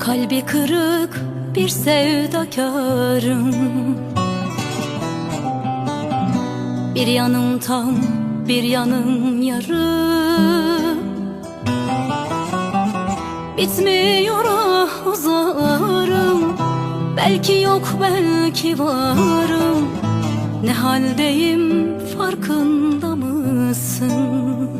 Kalbi kırık bir sevdakarım. Bir yanım tam bir yanım yarım Bitmiyor ah uzarım Belki yok belki varım. Ne haldeyim farkında mısın?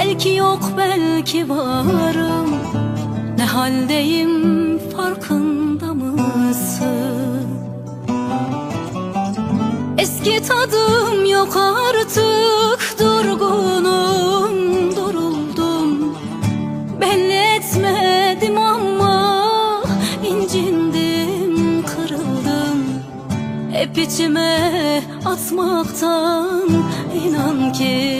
Belki yok belki varım. Ne haldeyim farkında mısın? Eski tadım yok artık Durgunum duruldum. Belli etmedim ama incindim kırıldım. Hep içime atmaktan inan ki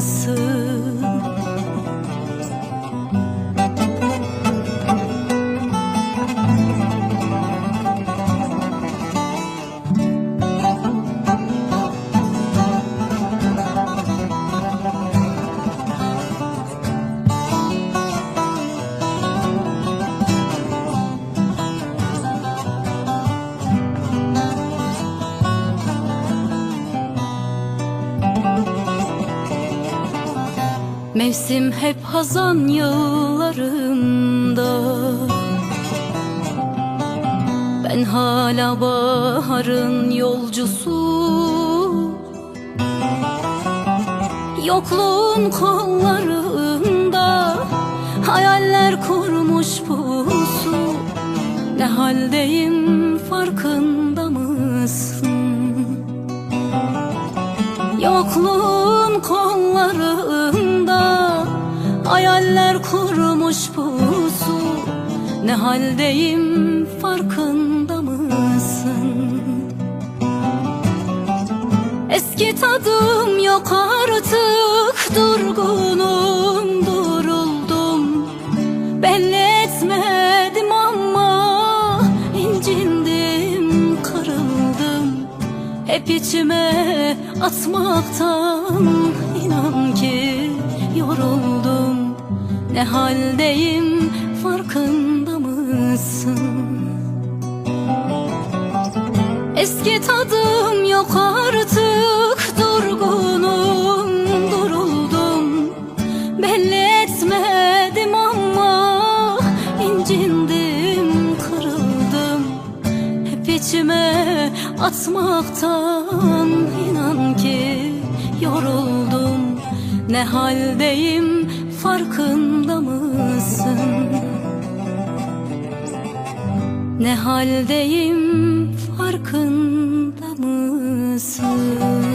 mısın? Mevsim hep hazan yıllarımda Ben hala baharın yolcusu. Yokluğun kollarında Hayaller kurmuş pusu Ne haldeyim farkında mısın? Yokluğun kurmuş pusu Ne haldeyim farkında mısın? Eski tadım yok artık Durgunum duruldum. Belli etmedim ama incindim kırıldım. Hep içime atmaktan inan ki yoruldum Ne haldeyim farkında mısın? Eski tadım yok artık durgunum duruldum. Belli etmedim ama incindim kırıldım. Hep içime atmaktan inan ki yoruldum. Ne haldeyim farkında mısın? Ne haldeyim farkında mısın?